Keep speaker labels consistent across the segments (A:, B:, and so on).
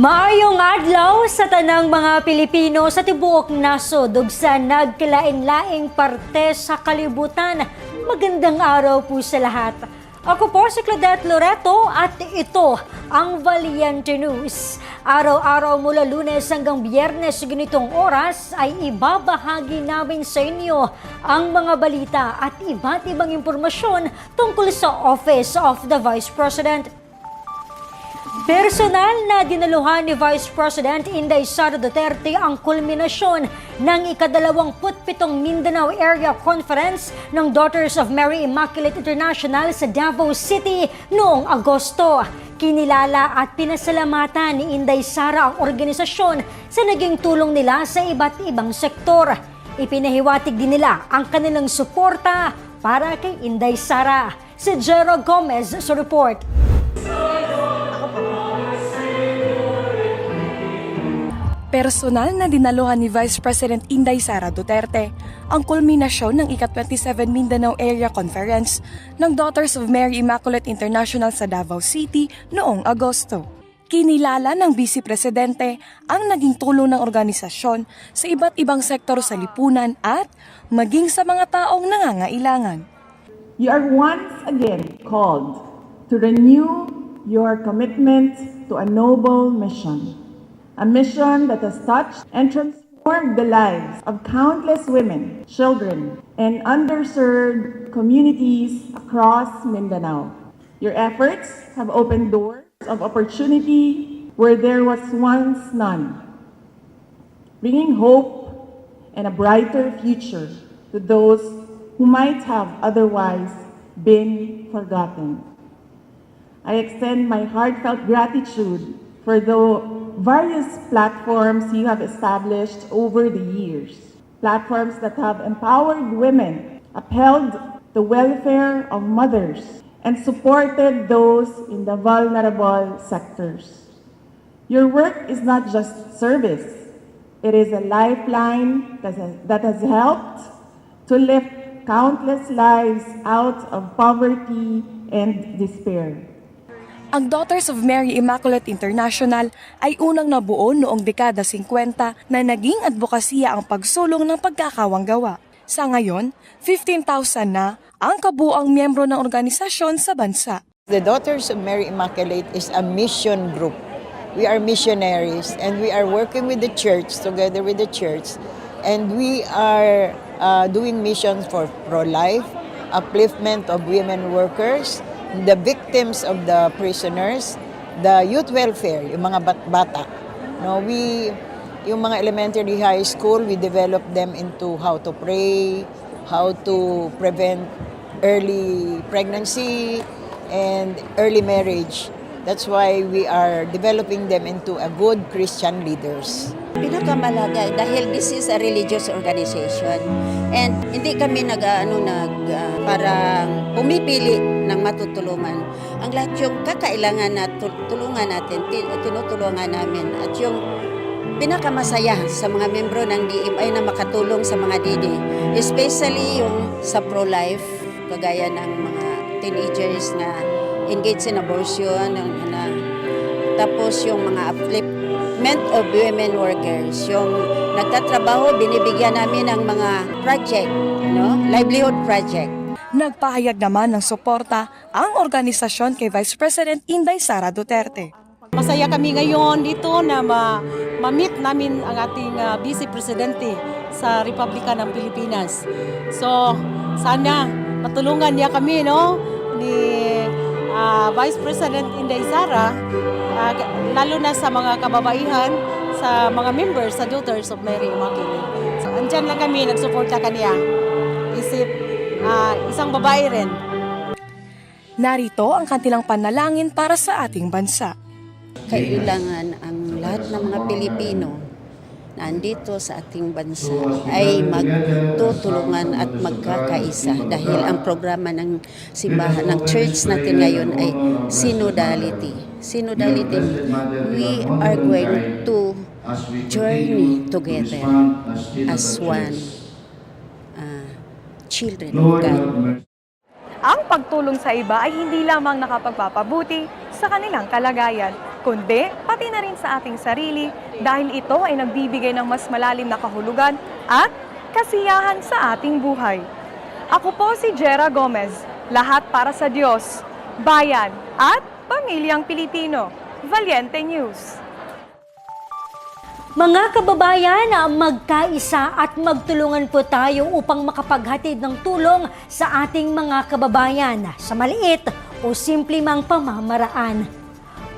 A: Maayong adlaw sa tanang mga Pilipino sa tibuok nasod ug sa nagkalain-laing parte sa kalibutan. Magandang araw po sa lahat. Ako po si Claudette Loreto at ito ang Valiente News. Araw-araw mula lunes hanggang biyernes ganitong oras ay ibabahagi namin sa inyo ang mga balita at iba't ibang impormasyon tungkol sa Office of the Vice President. Personal na dinaluhan ni Vice President Inday Sara Duterte ang kulminasyon ng ikadalawamputpitong Mindanao Area Conference ng Daughters of Mary Immaculate International sa Davao City noong Agosto. Kinilala at pinasalamatan ni Inday Sara ang organisasyon sa naging tulong nila sa iba't ibang sektor. Ipinahiwatig din nila ang kanilang suporta para kay Inday Sara. Si Jero Gomez sa report.
B: Personal na dinaluhan ni Vice President Inday Sara Duterte ang kulminasyon ng ika-27 Mindanao Area Conference ng Daughters of Mary Immaculate International sa Davao City noong Agosto. Kinilala ng Vice Presidente ang naging tulong ng organisasyon sa iba't ibang sektor sa lipunan at maging sa mga taong nangangailangan.
C: You are once again called to renew your commitment to a noble mission. A mission that has touched and transformed the lives of countless women, children, and underserved communities across Mindanao. Your efforts have opened doors of opportunity where there was once none, bringing hope and a brighter future to those who might have otherwise been forgotten. I extend my heartfelt gratitude for the various platforms you have established over the years. Platforms that have empowered women, upheld the welfare of mothers, and supported those in the vulnerable sectors. Your work is not just service, it is a lifeline that has, helped to lift countless lives out of poverty and despair.
B: Ang Daughters of Mary Immaculate International ay unang nabuo noong dekada 50 na naging advokasya ang pagsulong ng pagkakawanggawa. Sa ngayon, 15,000 na ang kabuang miyembro ng organisasyon sa bansa.
D: The Daughters of Mary Immaculate is a mission group. We are missionaries and we are working with the church, together with the church, and we are uh, doing missions for pro-life, upliftment of women workers, the victims of the prisoners, the youth welfare, yung mga bat- bata. No, we yung mga elementary high school, we develop them into how to pray, how to prevent early pregnancy and early marriage. That's why we are developing them into a good Christian leaders.
E: Pinakamalaga dahil this is a religious organization and hindi kami nag ano nag ah, parang pumipili ng matutulungan. Ang lahat yung kakailangan na tul- tulungan natin, tin- tinutulungan namin at yung pinakamasaya sa mga membro ng DMI na makatulong sa mga DD, especially yung sa pro-life, kagaya ng mga teenagers na engaged in abortion, yung, na, tapos yung mga upliftment of women workers, yung nagtatrabaho, binibigyan namin ng mga project, no? livelihood project.
B: Nagpahayag naman ng suporta ang organisasyon kay Vice President Inday Sara Duterte.
F: Masaya kami ngayon dito na ma- ma-meet namin ang ating ah, Vice Presidente sa Republika ng Pilipinas. So, sana matulungan niya kami, no? Ni ah, Vice President Inday Sara, ah, lalo na sa mga kababaihan, sa mga members, sa Daughters of Mary Immaculate. So, andyan lang kami, nagsuporta kaniya. Isip, ah, isang babae rin.
B: Narito ang kantilang panalangin para sa ating bansa.
E: Kailangan ang lahat ng mga Pilipino na andito sa ating bansa ay magtutulungan at magkakaisa dahil ang programa ng simbahan ng church natin ngayon ay synodality. Synodality, we are going to journey together as one uh, children of God.
G: Ang pagtulong sa iba ay hindi lamang nakapagpapabuti sa kanilang kalagayan, kundi pati na rin sa ating sarili dahil ito ay nagbibigay ng mas malalim na kahulugan at kasiyahan sa ating buhay. Ako po si Jera Gomez, lahat para sa Diyos, bayan at pamilyang Pilipino. Valiente News.
A: Mga kababayan, magkaisa at magtulungan po tayo upang makapaghatid ng tulong sa ating mga kababayan sa maliit o simple mang pamamaraan.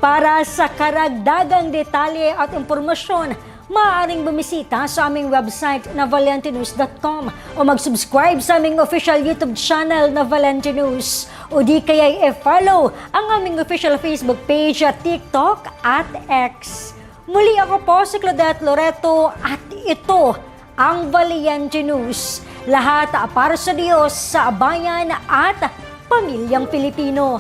A: Para sa karagdagang detalye at impormasyon, maaaring bumisita sa aming website na valentinews.com o mag-subscribe sa aming official YouTube channel na Valente News o di kaya i-follow ang aming official Facebook page at TikTok at X. Muli ako po si Claudette Loreto at ito ang Valiente News. Lahat para sa Diyos, sa bayan at pamilyang Pilipino.